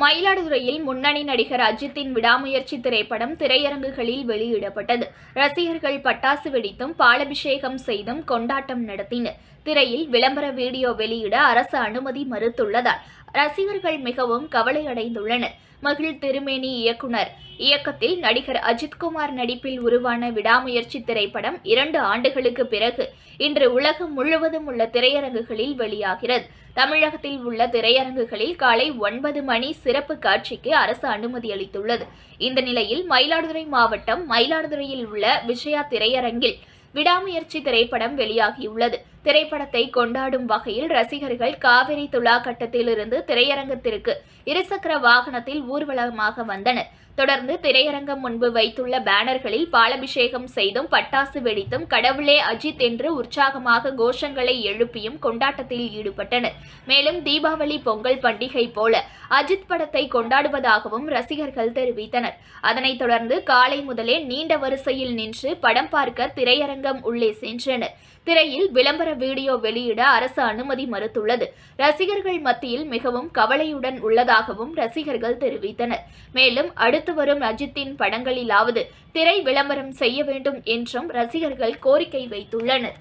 மயிலாடுதுறையில் முன்னணி நடிகர் அஜித்தின் விடாமுயற்சி திரைப்படம் திரையரங்குகளில் வெளியிடப்பட்டது. ரசிகர்கள் பட்டாசு வெடித்தும் பாலபிஷேகம் செய்தும் கொண்டாட்டம் நடத்தினர். திரையில் விளம்பர வீடியோ வெளியிட அரசு அனுமதி மறுத்துள்ளதால் ரசிகர்கள் மிகவும் கவலையடைந்துள்ளனர். மகிழ் திருமேனி இயக்குனர். இயக்கத்தில் நடிகர் அஜித்குமார் நடிப்பில் உருவான விடாமுயற்சி திரைப்படம் இரண்டு ஆண்டுகளுக்கு பிறகு இன்று உலகம் முழுவதும் உள்ள திரையரங்குகளில் வெளியாகிறது. தமிழகத்தில் உள்ள திரையரங்குகளில் காலை ஒன்பது மணி சிறப்பு காட்சிக்கு அரசு அனுமதி அளித்துள்ளது. இந்த நிலையில் மயிலாடுதுறை மாவட்டம் மயிலாடுதுறையில் உள்ள விஜயா திரையரங்கில் விடாமுயற்சி திரைப்படம் வெளியாகியுள்ளது. திரைப்படத்தை கொண்டாடும் வகையில் ரசிகர்கள் காவிரி துலா கட்டத்திலிருந்து திரையரங்கத்திற்கு இருசக்கர வாகனத்தில் ஊர்வலமாக வந்தனர். தொடர்ந்து திரையரங்கம் முன்பு வைத்துள்ள பேனர்களில் பாலபிஷேகம் செய்தும் பட்டாசு வெடித்தும் கடவுளே அஜித் என்று உற்சாகமாக கோஷங்களை எழுப்பியும் கொண்டாட்டத்தில் ஈடுபட்டனர். மேலும் தீபாவளி பொங்கல் பண்டிகை போல அஜித் படத்தை கொண்டாடுவதாகவும் ரசிகர்கள் தெரிவித்தனர். அதனைத் தொடர்ந்து காலை முதலே நீண்ட வரிசையில் நின்று படம் பார்க்க திரையரங்கம் உள்ளே சென்றனர். திரையில் விளம்பர வீடியோ வெளியிட அரசு அனுமதி மறுத்துள்ளது. ரசிகர்கள் மத்தியில் மிகவும் கவலையுடன் உள்ளதாகவும் ரசிகர்கள் தெரிவித்தனர். மேலும் அடுத்து வரும் அஜித்தின் படங்களிலாவது திரை விளம்பரம் செய்ய வேண்டும் என்றும் ரசிகர்கள் கோரிக்கை வைத்துள்ளனர்.